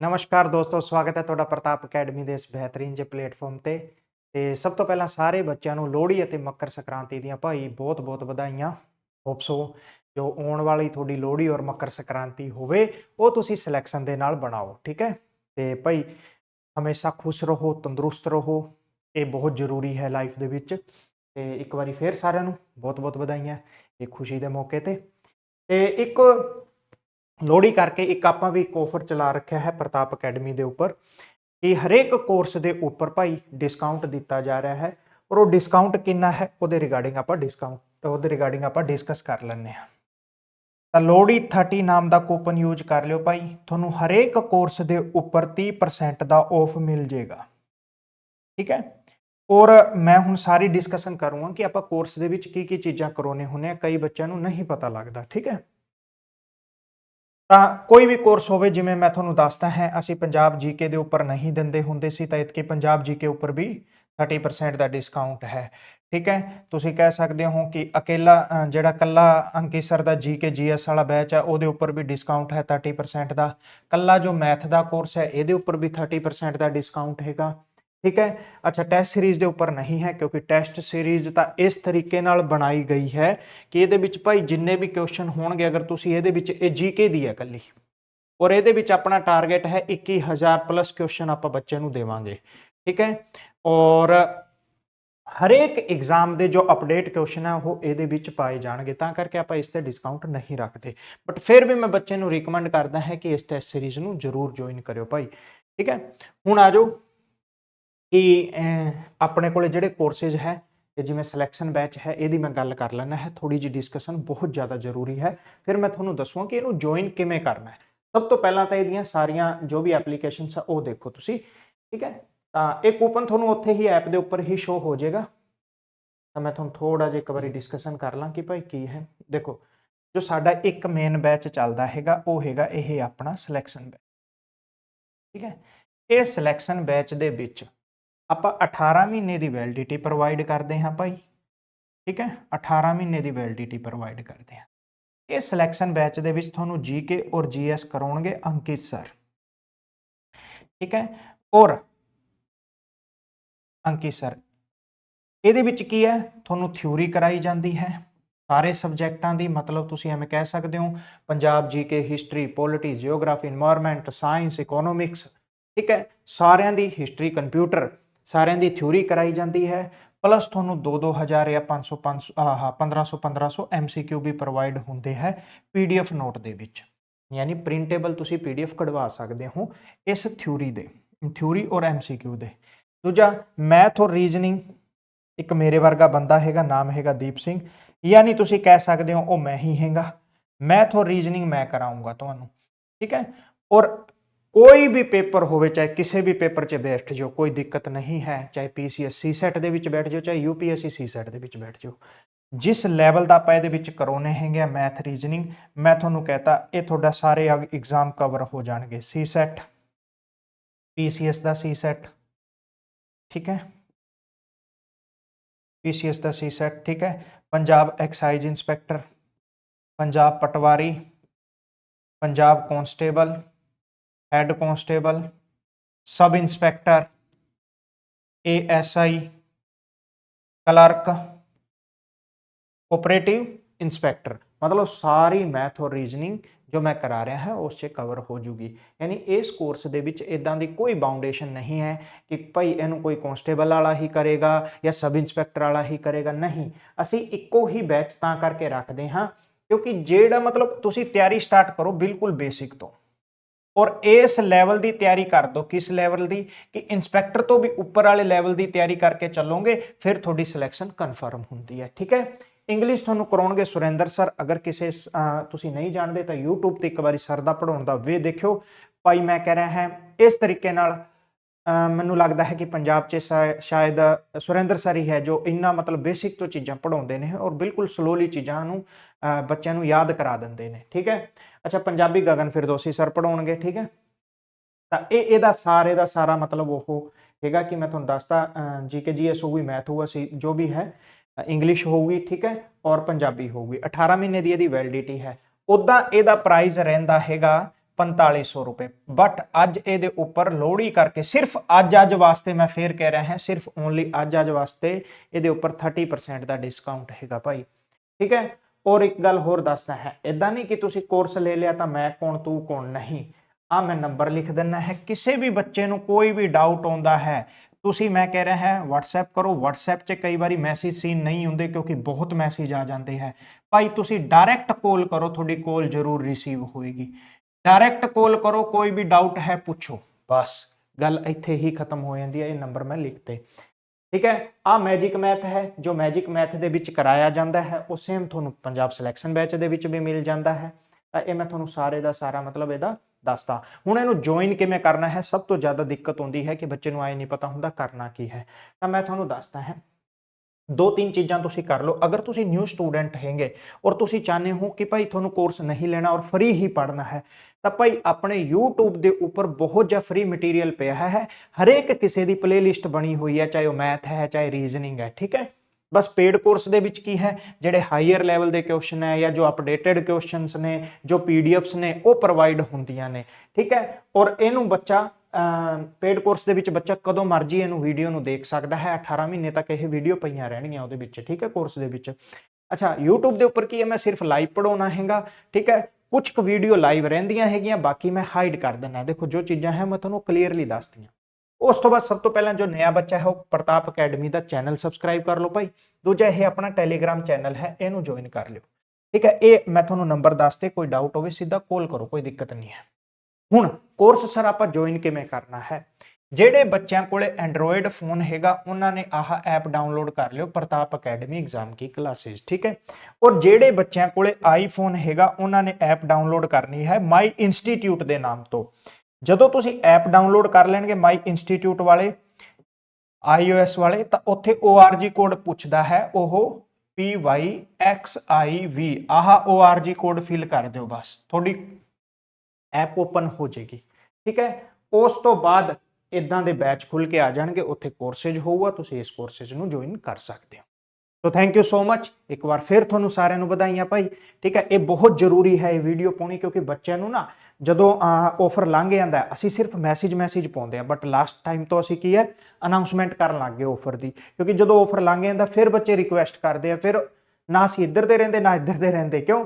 ਨਮਸਕਾਰ ਦੋਸਤੋ ਸਵਾਗਤ ਹੈ ਤੁਹਾਡਾ ਪ੍ਰਤਾਪ ਅਕੈਡਮੀ ਦੇ ਇਸ ਬਿਹਤਰੀਨ ਜੇ ਪਲੇਟਫਾਰਮ ਤੇ ਤੇ ਸਭ ਤੋਂ ਪਹਿਲਾਂ ਸਾਰੇ ਬੱਚਿਆਂ ਨੂੰ ਲੋਹੜੀ ਅਤੇ ਮੱਕਰ ਸੰਕ੍ਰਾਂਤੀ ਦੀਆਂ ਭਾਈ ਬਹੁਤ-ਬਹੁਤ ਵਧਾਈਆਂ ਹੋਪਸੋ ਜੋ ਆਉਣ ਵਾਲੀ ਤੁਹਾਡੀ ਲੋਹੜੀ ਔਰ ਮੱਕਰ ਸੰਕ੍ਰਾਂਤੀ ਹੋਵੇ ਉਹ ਤੁਸੀਂ ਸਿਲੈਕਸ਼ਨ ਦੇ ਨਾਲ ਬਣਾਓ ਠੀਕ ਹੈ ਤੇ ਭਾਈ ਹਮੇਸ਼ਾ ਖੁਸ਼ ਰਹੋ ਤੰਦਰੁਸਤ ਰਹੋ ਇਹ ਬਹੁਤ ਜ਼ਰੂਰੀ ਹੈ ਲਾਈਫ ਦੇ ਵਿੱਚ ਤੇ ਇੱਕ ਵਾਰੀ ਫੇਰ ਸਾਰਿਆਂ ਨੂੰ ਬਹੁਤ-ਬਹੁਤ ਵਧਾਈਆਂ ਇਹ ਖੁਸ਼ੀ ਦੇ ਮੌਕੇ ਤੇ ਤੇ ਇੱਕ ਲੋਹੜੀ ਕਰਕੇ ਇੱਕ ਆਪਾਂ ਵੀ ਇੱਕ ਆਫਰ ਚਲਾ ਰੱਖਿਆ ਹੈ ਪ੍ਰਤਾਪ ਅਕੈਡਮੀ ਦੇ ਉੱਪਰ। ਕਿ ਹਰੇਕ ਕੋਰਸ ਦੇ ਉੱਪਰ ਭਾਈ ਡਿਸਕਾਊਂਟ ਦਿੱਤਾ ਜਾ ਰਿਹਾ ਹੈ ਔਰ ਉਹ ਡਿਸਕਾਊਂਟ ਕਿੰਨਾ ਹੈ ਉਹਦੇ ਰਿਗਾਰਡਿੰਗ ਆਪਾਂ ਡਿਸਕਾਊਂਟ ਉਹਦੇ ਰਿਗਾਰਡਿੰਗ ਆਪਾਂ ਡਿਸਕਸ ਕਰ ਲੈਂਦੇ ਹਾਂ। ਤਾਂ ਲੋਹੜੀ 30 ਨਾਮ ਦਾ ਕੂਪਨ ਯੂਜ਼ ਕਰ ਲਿਓ ਭਾਈ, ਤੁਹਾਨੂੰ ਹਰੇਕ ਕੋਰਸ ਦੇ ਉੱਪਰ 30% ਦਾ ਆਫ ਮਿਲ ਜੇਗਾ ਠੀਕ ਹੈ? ਔਰ ਮੈਂ ਹੁਣ ਸਾਰੀ ਡਿਸਕਸ਼ਨ ਕਰੂੰਗਾ ਕਿ ਆਪਾਂ ਕੋਰਸ ਦੇ ਵਿੱਚ ਕੀ ਕੀ ਚੀਜ਼ਾਂ ਕਰਾਉਣੇ ਹੁੰਦੇ ਆ ਕਈ ਬੱਚਿਆਂ ਨੂੰ ਨਹੀਂ ਪਤਾ ਲੱਗਦਾ, ਠੀਕ ਹੈ? ਤਾਂ ਕੋਈ ਵੀ ਕੋਰਸ ਹੋਵੇ ਜਿਵੇਂ ਮੈਂ ਤੁਹਾਨੂੰ ਦੱਸਦਾ ਹੈ ਅਸੀਂ ਪੰਜਾਬ ਜੀਕੇ ਦੇ ਉੱਪਰ ਨਹੀਂ ਦਿੰਦੇ ਹੁੰਦੇ ਸੀ ਤਾਂ ਇਤਕੇ ਪੰਜਾਬ ਜੀਕੇ ਉੱਪਰ ਵੀ 30% ਦਾ ਡਿਸਕਾਊਂਟ ਹੈ। ਠੀਕ ਹੈ? ਤੁਸੀਂ ਕਹਿ ਸਕਦੇ ਹੋ ਕਿ ਅਕੇਲਾ ਅ, ਜਿਹੜਾ ਕੱਲਾ ਅੰਕਿਤ ਸਰ ਦਾ ਜੀਕੇ ਜੀਐਸ ਵਾਲਾ ਬੈਚ ਹੈ ਉਹਦੇ ਉੱਪਰ ਵੀ ਡਿਸਕਾਊਂਟ ਹੈ 30% ਦਾ। ਕੱਲਾ ਜੋ ਮੈਥ ਦਾ ਕੋਰਸ ਹੈ ਇਹਦੇ ਉੱਪਰ ਵੀ 30% ਦਾ ਡਿਸਕਾਊਂਟ ਹੈਗਾ। ਠੀਕ ਹੈ? ਅੱਛਾ ਟੈਸਟ ਸੀਰੀਜ਼ ਦੇ ਉੱਪਰ ਨਹੀਂ ਹੈ, ਕਿਉਂਕਿ ਟੈਸਟ ਸੀਰੀਜ਼ ਤਾਂ ਇਸ ਤਰੀਕੇ ਨਾਲ ਬਣਾਈ ਗਈ ਹੈ ਕਿ ਇਹਦੇ ਵਿੱਚ ਭਾਈ ਜਿੰਨੇ ਵੀ ਕੁਐਸਚਨ ਹੋਣਗੇ, ਅਗਰ ਤੁਸੀਂ ਇਹਦੇ ਵਿੱਚ ਇਹ ਜੀਕੇ ਦੀ ਹੈ ਕੱਲੀ ਔਰ ਇਹਦੇ ਵਿੱਚ ਆਪਣਾ ਟਾਰਗੇਟ ਹੈ 21000 ਪਲੱਸ ਕੁਐਸਚਨ ਆਪਾਂ ਬੱਚੇ ਨੂੰ ਦੇਵਾਂਗੇ, ਠੀਕ ਹੈ? ਔਰ ਹਰੇਕ ਐਗਜ਼ਾਮ ਦੇ ਜੋ ਅਪਡੇਟ ਕੁਐਸਚਨ ਹੈ, ਉਹ ਇਹਦੇ ਵਿੱਚ ਪਾਏ ਜਾਣਗੇ, ਤਾਂ ਕਰਕੇ ਆਪਾਂ ਇਸ ਤੇ ਡਿਸਕਾਊਂਟ ਨਹੀਂ ਰੱਖਦੇ ਬਟ ਫਿਰ ਵੀ ਮੈਂ ਬੱਚੇ ਨੂੰ ਰეკਮੈਂਡ ਕਰਦਾ ਹੈ ਕਿ ਇਸ ਟੈਸਟ ਸੀਰੀਜ਼ ਨੂੰ ਜ਼ਰੂਰ ਜੁਆਇਨ ਕਰਿਓ ਭਾਈ, ਠੀਕ ਹੈ? ਹੁਣ ਆ ਜਾਓ ਕਿ ਆਪਣੇ ਕੋਲੇ ਜਿਹੜੇ ਕੋਰਸੇਜ ਹੈ ਜਿਵੇਂ ਸਿਲੈਕਸ਼ਨ ਬੈਚ ਹੈ, ਇਹਦੀ ਮੈਂ ਗੱਲ ਕਰ ਲੈਣਾ ਹੈ। ਥੋੜੀ ਜੀ ਡਿਸਕਸ਼ਨ ਬਹੁਤ ਜ਼ਿਆਦਾ ਜ਼ਰੂਰੀ ਹੈ। ਫਿਰ ਮੈਂ ਤੁਹਾਨੂੰ ਦੱਸੂਗਾ ਕਿ ਇਹਨੂੰ ਜੁਆਇਨ ਕਿਵੇਂ ਕਰਨਾ ਹੈ। ਸਭ ਤੋਂ ਪਹਿਲਾਂ ਤਾਂ ਇਹਦੀਆਂ ਸਾਰੀਆਂ ਜੋ ਵੀ ਐਪਲੀਕੇਸ਼ਨਸ ਆ, ਉਹ ਦੇਖੋ ਤੁਸੀਂ। ਠੀਕ ਹੈ? ਤਾਂ ਇਹ ਕੂਪਨ ਤੁਹਾਨੂੰ ਉੱਥੇ ਹੀ ਐਪ ਦੇ ਉੱਪਰ ਹੀ ਸ਼ੋ ਹੋ ਜਾਏਗਾ। ਤਾਂ ਮੈਂ ਤੁਹਾਨੂੰ ਥੋੜਾ ਜਿਹਾ ਇੱਕ ਵਾਰੀ ਡਿਸਕਸ਼ਨ ਕਰ ਲਾਂ ਕਿ ਭਾਈ ਕੀ ਹੈ। ਦੇਖੋ, ਜੋ ਸਾਡਾ ਇੱਕ ਮੇਨ ਬੈਚ ਚੱਲਦਾ ਹੈਗਾ, ਉਹ ਹੈਗਾ ਇਹ ਆਪਣਾ ਸਿਲੈਕਸ਼ਨ ਬੈਚ ਠੀਕ ਹੈ? ਇਹ ਸਿਲੈਕਸ਼ਨ ਬੈਚ ਦੇ ਵਿੱਚ ਆਪਾਂ 18 ਮਹੀਨੇ ਦੀ ਵੈਲਿਡਿਟੀ ਪ੍ਰੋਵਾਈਡ ਕਰਦੇ ਹਾਂ ਭਾਈ। ਠੀਕ ਹੈ? 18 ਮਹੀਨੇ ਦੀ ਵੈਲਿਡਿਟੀ ਪ੍ਰੋਵਾਈਡ ਕਰਦੇ ਹਾਂ। ਇਹ ਸਿਲੈਕਸ਼ਨ ਬੈਚ ਦੇ ਵਿੱਚ ਤੁਹਾਨੂੰ ਜੀਕੇ ਔਰ ਜੀਐਸ ਕਰਾਉਣਗੇ ਅੰਕਿਤ ਸਰ ਠੀਕ ਹੈ? ਔਰ ਅੰਕਿਤ ਸਰ ਇਹਦੇ ਵਿੱਚ ਕੀ ਹੈ? ਤੁਹਾਨੂੰ ਥਿਊਰੀ ਕਰਾਈ ਜਾਂਦੀ ਹੈ। ਸਾਰੇ ਸਬਜੈਕਟਾਂ ਦੀ ਮਤਲਬ ਤੁਸੀਂ ਐਵੇਂ ਕਹਿ ਸਕਦੇ ਹੋ, Punjab GK history polity geography environment science economics ਠੀਕ ਹੈ? ਸਾਰਿਆਂ ਦੀ ਹਿਸਟਰੀ ਕੰਪਿਊਟਰ ਸਾਰਿਆਂ ਦੀ ਥਿਊਰੀ ਕਰਾਈ ਜਾਂਦੀ ਹੈ ਪਲੱਸ ਤੁਹਾਨੂੰ 2-2000 ਜਾਂ 500 500 ਆਹ 1500 1500 MCQ ਵੀ ਪ੍ਰੋਵਾਈਡ ਹੁੰਦੇ ਹੈ PDF ਨੋਟ ਦੇ ਵਿੱਚ। ਯਾਨੀ ਪ੍ਰਿੰਟੇਬਲ ਤੁਸੀਂ PDF ਕਢਵਾ ਸਕਦੇ ਹੋ ਇਸ ਥਿਊਰੀ ਦੇ ਥਿਊਰੀ ਔਰ MCQ ਦੇ। ਦੂਜਾ ਮੈਥ ਔਰ ਰੀਜ਼ਨਿੰਗ ਇੱਕ ਮੇਰੇ ਵਰਗਾ ਬੰਦਾ ਹੈਗਾ, ਨਾਮ ਹੈਗਾ ਦੀਪ ਸਿੰਘ। ਯਾਨੀ ਤੁਸੀਂ ਕਹਿ ਸਕਦੇ ਹੋ, ਉਹ ਮੈਂ ਹੀ ਹੈਗਾ। ਮੈਥ ਔਰ ਰੀਜ਼ਨਿੰਗ ਮੈਂ ਕਰਾਉਂਗਾ ਤੁਹਾਨੂੰ, ਠੀਕ ਹੈ? ਔਰ ਕੋਈ ਵੀ ਪੇਪਰ ਹੋਵੇ, ਚਾਹੇ ਕਿਸੇ ਵੀ ਪੇਪਰ 'ਚ ਬੈਠ ਜਾਓ, ਕੋਈ ਦਿੱਕਤ ਨਹੀਂ ਹੈ, ਚਾਹੇ ਪੀਸੀਐਸ ਸੈਟ ਦੇ ਵਿੱਚ ਬੈਠ ਜਾਓ, ਚਾਹੇ ਯੂਪੀਐਸਸੀ ਸੈਟ ਦੇ ਵਿੱਚ ਬੈਠ ਜਾਓ। ਜਿਸ ਲੈਵਲ ਦਾ ਆਪਾਂ ਇਹਦੇ ਵਿੱਚ ਕਰਾਉਣੇ ਹੈਗੇ ਮੈਥ ਰੀਜ਼ਨਿੰਗ ਮੈਂ ਤੁਹਾਨੂੰ ਕਹਤਾ, ਇਹ ਤੁਹਾਡਾ ਸਾਰੇ ਐਗਜ਼ਾਮ ਕਵਰ ਹੋ ਜਾਣਗੇ। ਸੀ ਸੈਟ ਪੀਸੀਐਸ ਦਾ ਸੀ ਸੈਟ ਠੀਕ ਹੈ? ਪੀਸੀਐਸ ਦਾ ਸੀ ਸੈਟ ਠੀਕ ਹੈ? Punjab excise inspector Punjab patwari, Punjab constable head constable, sub inspector, ASI, clerk cooperative inspector. ਮਤਲਬ ਸਾਰੀ ਮੈਥ ਔਰ ਰੀਜ਼ਨਿੰਗ ਜੋ ਮੈਂ ਕਰਾ ਰਿਹਾ ਹਾਂ, ਉਸ 'ਚ ਕਵਰ ਹੋ ਜੂਗੀ। ਯਾਨੀ ਇਸ ਕੋਰਸ ਦੇ ਵਿੱਚ ਇਦਾਂ ਦੀ ਕੋਈ ਬਾਉਂਡੇਸ਼ਨ ਨਹੀਂ ਹੈ ਕਿ ਭਾਈ ਇਹਨੂੰ ਕੋਈ ਕਾਂਸਟੇਬਲ ਵਾਲਾ ਹੀ ਕਰੇਗਾ ਜਾਂ ਸਬ ਇੰਸਪੈਕਟਰ ਵਾਲਾ ਹੀ ਕਰੇਗਾ। ਨਹੀਂ, ਅਸੀਂ ਇੱਕੋ ਹੀ ਬੈਚ ਤਾਂ ਕਰਕੇ ਰੱਖਦੇ ਹਾਂ ਕਿਉਂਕਿ ਜਿਹੜਾ ਮਤਲਬ ਤੁਸੀਂ ਤਿਆਰੀ ਸਟਾਰਟ ਕਰੋ ਬਿਲਕੁਲ ਬੇਸਿਕ ਤੋਂ। ਔਰ ਇਸ ਲੈਵਲ ਦੀ ਤਿਆਰੀ ਕਰ ਦਿਓ ਕਿਸ ਲੈਵਲ ਦੀ? ਕਿ ਇਨਸਪੈਕਟਰ ਤੋਂ ਵੀ ਉੱਪਰ ਵਾਲੇ ਲੈਵਲ ਦੀ ਤਿਆਰੀ ਕਰਕੇ ਚੱਲੋਗੇ, ਫਿਰ ਤੁਹਾਡੀ ਸਿਲੈਕਸ਼ਨ ਕਨਫਰਮ ਹੁੰਦੀ ਹੈ। ਠੀਕ ਹੈ? ਇੰਗਲਿਸ਼ ਤੁਹਾਨੂੰ ਕਰਾਉਣਗੇ ਸੁਰਿੰਦਰ ਸਰ ਅਗਰ ਕਿਸੇ ਤੁਸੀਂ ਨਹੀਂ ਜਾਣਦੇ ਤਾਂ YouTube ਤੇ ਇੱਕ ਵਾਰੀ ਸਰ ਦਾ ਪੜਾਉਣ ਦਾ ਵੇ ਦੇਖਿਓ। ਭਾਈ, ਮੈਂ ਕਹਿ ਰਿਹਾ ਹਾਂ, ਇਸ ਤਰੀਕੇ ਨਾਲ ਮੈਨੂੰ ਲੱਗਦਾ ਹੈ ਕਿ ਪੰਜਾਬ 'ਚ ਸ਼ਾ- ਸ਼ਾਇਦ ਸੁਰਿੰਦਰ ਸਰ ਹੀ ਹੈ ਜੋ ਇੰਨਾ ਮਤਲਬ ਬੇਸਿਕ ਤੋਂ ਚੀਜ਼ਾਂ ਪੜਾਉਂਦੇ ਨੇ ਔਰ ਬਿਲਕੁਲ ਸਲੋਲੀ ਚੀਜ਼ਾਂ ਨੂੰ ਬੱਚਿਆਂ ਨੂੰ ਯਾਦ ਕਰਾ ਦਿੰਦੇ ਨੇ। ਠੀਕ ਹੈ? ਅੱਛਾ, ਪੰਜਾਬੀ ਗਗਨ ਫਿਰਦੋਸੀ ਸਰ ਪੜਾਉਣਗੇ ਠੀਕ ਹੈ? ਤਾਂ ਇਹ, ਇਹਦਾ ਸਾਰੇ ਦਾ ਸਾਰਾ ਮਤਲਬ ਉਹ ਹੈਗਾ ਕਿ ਮੈਂ ਤੁਹਾਨੂੰ ਦੱਸਦਾ ਜੀਕੇ ਜੀਐਸ ਹੋਊਗੀ ਮੈਥ ਹੋਊਗਾ ਸੀ ਜੋ ਵੀ ਹੈ ਇੰਗਲਿਸ਼ ਹੋਊਗੀ, ਠੀਕ ਹੈ, ਔਰ ਪੰਜਾਬੀ ਹੋਊਗੀ। 18 ਮਹੀਨੇ ਦੀ ਇਹਦੀ ਵੈਲਿਡਿਟੀ ਹੈ। ਉਦਾਂ ਇਹਦਾ ਪ੍ਰਾਈਸ ਰਹਿੰਦਾ ਹੈਗਾ 4500 ਰੁਪਏ। ਬਟ ਅੱਜ ਇਹਦੇ ਉੱਪਰ ਲੋਹੜੀ ਕਰਕੇ ਸਿਰਫ ਅੱਜ ਅੱਜ ਵਾਸਤੇ ਮੈਂ ਫੇਰ ਕਹਿ ਰਿਹਾ ਹਾਂ, ਸਿਰਫ ਓਨਲੀ ਅੱਜ ਅੱਜ ਵਾਸਤੇ ਇਹਦੇ ਉੱਪਰ 30% ਦਾ ਡਿਸਕਾਊਂਟ ਹੈਗਾ ਭਾਈ। ਠੀਕ ਹੈ? ਔਰ ਇੱਕ ਗੱਲ ਹੋਰ ਦੱਸਦਾ ਹੈ ਇਦਾਂ ਨਹੀਂ ਕਿ ਤੁਸੀਂ ਕੋਰਸ ਲੈ ਲਿਆ ਤਾਂ ਮੈਂ ਕੌਣ ਤੂੰ ਕੌਣ ਨਹੀਂ ਆ ਮੈਂ ਨੰਬਰ ਲਿਖ ਦਿੰਨਾ ਹੈ ਕਿਸੇ ਵੀ ਬੱਚੇ ਨੂੰ ਕੋਈ ਵੀ ਡਾਊਟ ਆਉਂਦਾ ਹੈ ਤੁਸੀਂ ਮੈਂ ਕਹਿ ਰਿਹਾ ਹਾਂ WhatsApp ਕਰੋ WhatsApp 'ਚ ਕਈ ਵਾਰੀ ਮੈਸੇਜ ਸੀਨ ਨਹੀਂ ਹੁੰਦੇ ਕਿਉਂਕਿ ਬਹੁਤ ਮੈਸੇਜ ਆ ਜਾਂਦੇ ਹੈ ਭਾਈ ਤੁਸੀਂ ਡਾਇਰੈਕਟ ਕਾਲ ਕਰੋ ਤੁਹਾਡੀ ਕਾਲ ਜ਼ਰੂਰ ਰਿਸੀਵ ਹੋਏਗੀ ਡਾਇਰੈਕਟ ਕਾਲ ਕਰੋ ਕੋਈ ਵੀ ਡਾਊਟ ਹੈ ਪੁੱਛੋ ਬਸ ਗੱਲ ਇੱਥੇ ਹੀ ਖਤਮ ਹੋ ਜਾਂਦੀ ਹੈ ਇਹ ਨੰਬਰ ਮੈਂ ਲਿਖਤੇ ਠੀਕ ਹੈ? ਆ ਮੈਜਿਕ ਮੈਥ ਹੈ, ਜੋ ਮੈਜਿਕ ਮੈਥ ਦੇ ਵਿੱਚ ਕਰਾਇਆ ਜਾਂਦਾ ਹੈ, ਉਹ ਸੇਮ ਤੁਹਾਨੂੰ ਪੰਜਾਬ ਸਿਲੈਕਸ਼ਨ ਬੈਚ ਦੇ ਵਿੱਚ ਵੀ ਮਿਲ ਜਾਂਦਾ ਹੈ। ਤਾਂ ਇਹ ਮੈਂ ਤੁਹਾਨੂੰ ਸਾਰੇ ਦਾ ਸਾਰਾ ਮਤਲਬ ਇਹਦਾ ਦੱਸਦਾ ਹੁਣ ਇਹਨੂੰ ਜੁਆਇਨ ਕਿਵੇਂ ਕਰਨਾ ਹੈ? ਸਭ ਤੋਂ ਜ਼ਿਆਦਾ ਦਿੱਕਤ ਹੁੰਦੀ ਹੈ ਕਿ ਬੱਚੇ ਨੂੰ ਆਏ ਨਹੀਂ ਪਤਾ ਹੁੰਦਾ ਕਰਨਾ ਕੀ ਹੈ। ਤਾਂ ਮੈਂ ਤੁਹਾਨੂੰ ਦੱਸਦਾ ਹੈ ਦੋ ਤਿੰਨ ਚੀਜ਼ਾਂ ਤੁਸੀਂ ਕਰ ਲਓ। ਅਗਰ ਤੁਸੀਂ ਨਿਊ ਸਟੂਡੈਂਟ ਹੈਗੇ ਔਰ ਤੁਸੀਂ ਚਾਹੁੰਦੇ ਹੋ ਕਿ ਭਾਈ ਤੁਹਾਨੂੰ ਕੋਰਸ ਨਹੀਂ ਲੈਣਾ ਔਰ ਫ੍ਰੀ ਹੀ ਪੜ੍ਹਨਾ ਹੈ, ਤਾਂ ਭਾਈ ਆਪਣੇ YouTube ਦੇ ਉੱਪਰ ਬਹੁਤ ਜਿਹਾ ਫ੍ਰੀ ਮਟੀਰੀਅਲ ਪਿਆ ਹੈ ਹਰੇਕ ਕਿਸੇ ਦੀ ਪਲੇਲਿਸਟ ਬਣੀ ਹੋਈ ਹੈ, ਚਾਹੇ ਉਹ ਮੈਥ ਹੈ, ਚਾਹੇ ਰੀਜ਼ਨਿੰਗ ਹੈ, ਠੀਕ ਹੈ? ਬਸ ਪੇਡ ਕੋਰਸ ਦੇ ਵਿੱਚ ਕੀ ਹੈ? ਜਿਹੜੇ ਹਾਈਅਰ ਲੈਵਲ ਦੇ ਕੁਐਸਚਨ ਹੈ ਜਾਂ ਜੋ ਅਪਡੇਟਡ ਕੁਐਸਚਨਸ ਨੇ, ਜੋ ਪੀਡੀਐਫਸ ਨੇ, ਉਹ ਪ੍ਰੋਵਾਈਡ ਹੁੰਦੀਆਂ ਨੇ, ਠੀਕ ਹੈ? ਔਰ ਇਹਨੂੰ ਬੱਚਾ ਪੇਡ ਕੋਰਸ ਦੇ ਵਿੱਚ ਬੱਚਾ ਕਦੋਂ ਮਰਜ਼ੀ ਇਹਨੂੰ ਵੀਡੀਓ ਨੂੰ ਦੇਖ ਸਕਦਾ ਹੈ। 18 ਮਹੀਨੇ ਤੱਕ ਇਹ ਵੀਡੀਓ ਪਈਆਂ ਰਹਿਣਗੀਆਂ ਉਹਦੇ ਵਿੱਚ, ਠੀਕ ਹੈ ਕੋਰਸ ਦੇ ਵਿੱਚ। ਅੱਛਾ, YouTube ਦੇ ਉੱਪਰ ਕੀ ਹੈ? ਮੈਂ ਸਿਰਫ ਲਾਈਵ ਪੜਾਉਣਾ ਹੈਗਾ, ਠੀਕ ਹੈ? ਕੁਝ ਕੁ ਵੀਡੀਓ ਲਾਈਵ ਰਹਿੰਦੀਆਂ ਹੈਗੀਆਂ, ਬਾਕੀ ਮੈਂ ਹਾਈਡ ਕਰ ਦਿੰਦਾ। ਦੇਖੋ, ਜੋ ਚੀਜ਼ਾਂ ਹੈ, ਮੈਂ ਤੁਹਾਨੂੰ ਕਲੀਅਰਲੀ ਦੱਸਦੀਆਂ। ਉਸ ਤੋਂ ਬਾਅਦ ਸਭ ਤੋਂ ਪਹਿਲਾਂ ਜੋ ਨਿਆ ਬੱਚਾ ਹੈ, ਉਹ ਪ੍ਰਤਾਪ ਅਕੈਡਮੀ ਦਾ ਚੈਨਲ ਸਬਸਕ੍ਰਾਈਬ ਕਰ ਲਓ ਭਾਈ। ਦੂਜਾ ਇਹ ਆਪਣਾ ਟੈਲੀਗ੍ਰਾਮ ਚੈਨਲ ਹੈ, ਇਹਨੂੰ ਜੁਆਇਨ ਕਰ ਲਿਓ। ਠੀਕ ਹੈ, ਇਹ ਮੈਂ ਤੁਹਾਨੂੰ ਨੰਬਰ ਦੱਸ ਦੱਸਤੇ ਕੋਈ ਡਾਊਟ ਹੋਵੇ, ਸਿੱਧਾ ਕਾਲ ਕਰੋ, ਕੋਈ ਦਿੱਕਤ ਨਹੀਂ ਹੈ। ਹੁਣ ਕੋਰਸ ਸਰ ਆਪਾਂ ਜੁਆਇਨ ਕਿਵੇਂ ਕਰਨਾ ਹੈ? ਜਿਹੜੇ ਬੱਚਿਆਂ ਕੋਲੇ ਐਂਡਰੋਇਡ ਫੋਨ ਹੈਗਾ, ਉਹਨਾਂ ਨੇ ਆਹ ਐਪ ਡਾਊਨਲੋਡ ਕਰ ਲਿਓ, ਪ੍ਰਤਾਪ ਅਕੈਡਮੀ ਐਗਜ਼ਾਮ ਕੀ ਕਲਾਸਿਸ ਠੀਕ ਹੈ? ਔਰ ਜਿਹੜੇ ਬੱਚਿਆਂ ਕੋਲੇ ਆਈਫੋਨ ਹੈਗਾ, ਉਹਨਾਂ ਨੇ ਐਪ ਡਾਊਨਲੋਡ ਕਰਨੀ ਹੈ ਮਾਈ ਇੰਸਟੀਚਿਊਟ ਦੇ ਨਾਮ ਤੋਂ। ਜਦੋਂ ਤੁਸੀਂ ਐਪ ਡਾਊਨਲੋਡ ਕਰ ਲੈਣਗੇ ਮਾਈ ਇੰਸਟੀਚਿਊਟ ਵਾਲੇ, iOS ਵਾਲੇ, ਤਾਂ ਉੱਥੇ ORG ਕੋਡ ਪੁੱਛਦਾ ਹੈ, ਉਹ PYXIV ਆਹ ORG ਕੋਡ ਫਿਲ ਕਰ ਦਿਓ ਬਸ। ਤੁਹਾਡੀ ਐਪ ਓਪਨ ਹੋ ਜਾਏਗੀ। ਠੀਕ ਹੈ? ਉਸ ਤੋਂ ਬਾਅਦ ਇਦਾਂ ਦੇ ਬੈਚ ਖੁੱਲ ਕੇ ਆ ਜਾਣਗੇ, ਉੱਥੇ ਕੋਰਸੇਜ ਹੋਊਗਾ, ਤੁਸੀਂ ਇਸ ਕੋਰਸੇਜ ਨੂੰ ਜੁਆਇਨ ਕਰ ਸਕਦੇ ਹੋ। ਸੋ ਥੈਂਕ ਯੂ ਸੋ ਮੱਚ ਇੱਕ ਵਾਰ ਫਿਰ ਤੁਹਾਨੂੰ ਸਾਰਿਆਂ ਨੂੰ ਵਧਾਈਆਂ ਭਾਈ। ਠੀਕ ਹੈ? ਇਹ ਬਹੁਤ ਜ਼ਰੂਰੀ ਹੈ ਇਹ ਵੀਡੀਓ ਪਾਉਣੀ, ਕਿਉਂਕਿ ਬੱਚਿਆਂ ਨੂੰ ਨਾ ਜਦੋਂ ਆਫਰ ਲੰਘ ਜਾਂਦਾ, ਅਸੀਂ ਸਿਰਫ ਮੈਸੇਜ ਮੈਸੇਜ ਪਾਉਂਦੇ ਆ ਬਟ ਲਾਸਟ ਟਾਈਮ ਤੋਂ ਅਸੀਂ ਕੀ ਹੈ? ਅਨਾਉਂਸਮੈਂਟ ਕਰਨ ਲੱਗ ਗਏ ਆਫਰ ਦੀ। ਕਿਉਂਕਿ ਜਦੋਂ ਆਫਰ ਲੰਘ ਜਾਂਦਾ, ਫਿਰ ਬੱਚੇ ਰਿਕੁਐਸਟ ਕਰਦੇ ਆ, ਫਿਰ ਨਾ ਅਸੀਂ ਇੱਧਰ ਦੇ ਰਹਿੰਦੇ, ਨਾ ਇੱਧਰ ਦੇ ਰਹਿੰਦੇ। ਕਿਉਂ?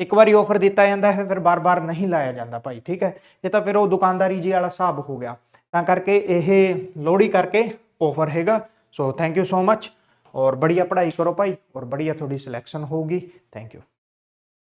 ਇੱਕ ਵਾਰੀ ਆਫਰ ਦਿੱਤਾ ਜਾਂਦਾ ਹੈ, ਫਿਰ ਬਾਰ-ਬਾਰ ਨਹੀਂ ਲਾਇਆ ਜਾਂਦਾ ਭਾਈ, ਠੀਕ ਹੈ? ਇਹ ਤਾਂ ਫਿਰ ਉਹ ਦੁਕਾਨਦਾਰੀ ਜੀ ਵਾਲਾ ਹਿਸਾਬ ਹੋ ਗਿਆ। ਤਾਂ ਕਰਕੇ ਇਹ ਲੋੜੀ ਕਰਕੇ ਆਫਰ ਹੈਗਾ। So thank you so much ਔਰ ਬੜੀਆ ਪੜ੍ਹਾਈ ਕਰੋ ਭਾਈ ਔਰ ਬੜੀਆ ਤੁਹਾਡੀ ਸਿਲੈਕਸ਼ਨ ਹੋਊਗੀ। Thank you